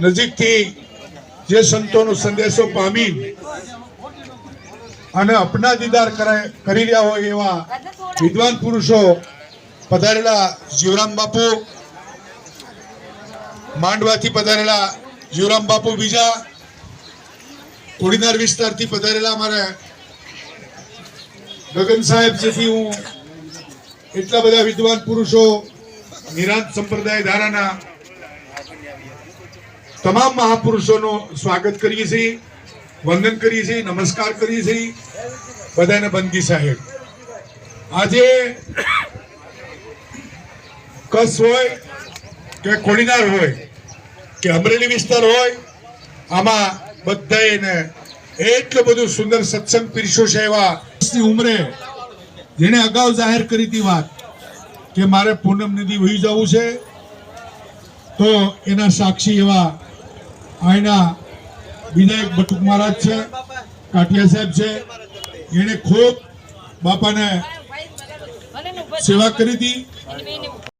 નજીકથી જે સંતોનો સંદેશો પામી અને અપના દીદાર કરે- રહ્યા હોય એવા વિદ્વાન પુરુષો પધારેલા જીવરામ બાપુ, માંડવાથી પધારેલા જીવરામ બાપુ બીજા, કોડીનાર વિસ્તારથી પધારેલા અમારા ગગન સાહેબ, જેથી હું એટલા બધા વિદ્વાન પુરુષો નિરાંત સંપ્રદાય ધારાના તમામ મહાપુરુષોનું સ્વાગત કરીએ છીએ, વંદન કરીએ છીએ, નમસ્કાર કરીએ છીએ, બધાને બંદી સાહેબ. આજે કચ્છ હોય કે કોડીનાર હોય કે અમરેલી વિસ્તાર હોય, આમાં બધાને એટલું બધું સુંદર સત્સંગ પીરસ્યો છે એવા ઉમરે જેને અગાઉ જાહેર કરી હતી વાત કે મારે પૂનમ નદી વહી જવું છે, તો એના સાક્ષી એવા અહીંના વિનાયક બટુક મહારાજ છે કાઠિયા સાહેબ છે. એને ખૂબ બાપાને સેવા કરી હતી.